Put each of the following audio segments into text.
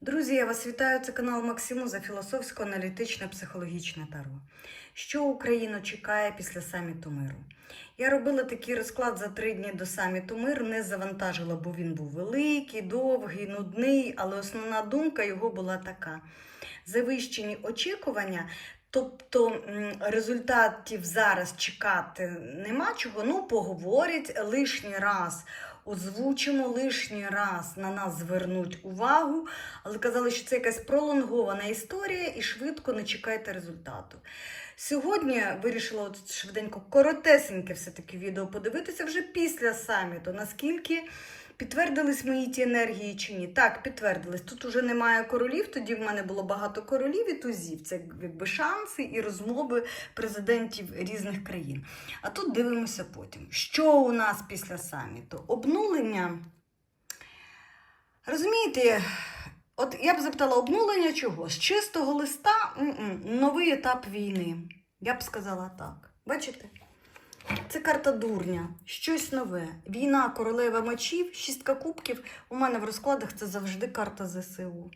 Друзі, я вас вітаю. Це канал Максиму за філософсько-аналітичне психологічне таро. Що Україну чекає після саміту миру? Я робила такий розклад за три дні до саміту миру, не завантажила, бо він був великий, довгий, нудний, але основна думка його була така: завищені очікування. Тобто результатів зараз чекати нема чого. Ну, поговорять лишній раз, озвучимо лишній раз на нас звернуть увагу, але казали, що це якась пролонгована історія і швидко не чекайте результату. Сьогодні вирішила от швиденько коротесеньке все-таки відео подивитися вже після саміту, наскільки підтвердились мої ті енергії чи ні. Так, підтвердились. Тут уже немає королів, тоді в мене було багато королів і тузів. Це якби шанси і розмови президентів різних країн. А тут дивимося потім. Що у нас після саміту? Обнулення. Розумієте, от я б запитала, обнулення чого? З чистого листа М-м, новий етап війни. Я б сказала так. Бачите? Це карта дурня, щось нове. Війна, королева мечів, шістка кубків. У мене в розкладах це завжди карта ЗСУ.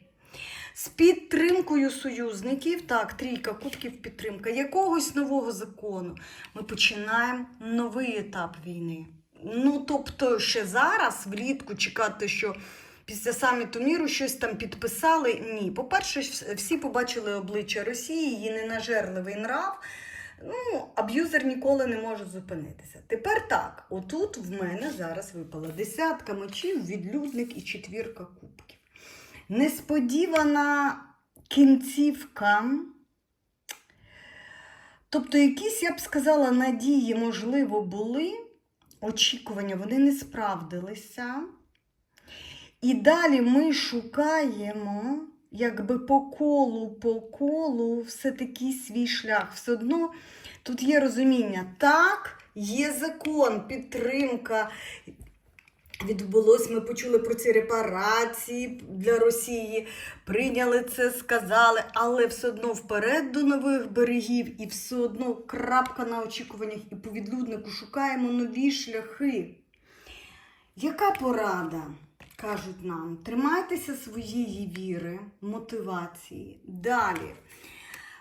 З підтримкою союзників, так, трійка кубків підтримка якогось нового закону. Ми починаємо новий етап війни. Ну, тобто, ще зараз, влітку, чекати, що після саміту міру щось там підписали. Ні. По-перше, всі побачили обличчя Росії, її ненажерливий нрав. Ну, аб'юзер ніколи не може зупинитися. Тепер так, отут в мене зараз випала десятка мечів, відлюдник і четвірка кубків. Несподівана кінцівка. Тобто, якісь, я б сказала, надії, можливо, були, очікування, вони не справдилися. І далі ми шукаємо, якби по колу, по колу, все-таки свій шлях. Все одно тут є розуміння. Так, є закон, підтримка. Відбулось, ми почули про ці репарації для Росії, прийняли це, сказали, але все одно вперед до нових берегів, і все одно крапка на очікуваннях і по відлюднику шукаємо нові шляхи. Яка порада? Кажуть нам, тримайтеся своєї віри, мотивації. Далі.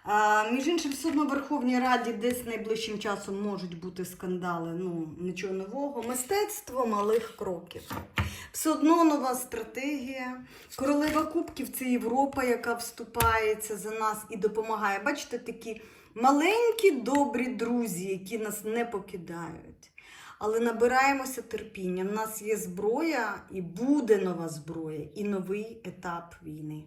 А, між іншим, все одно в Верховній Раді десь найближчим часом можуть бути скандали. Ну, нічого нового. Мистецтво малих кроків. Все одно нова стратегія. Королева Кубків це Європа, яка вступається за нас і допомагає. Бачите, такі маленькі добрі друзі, які нас не покидають. Але набираємося терпіння. У нас є зброя і буде нова зброя, і новий етап війни.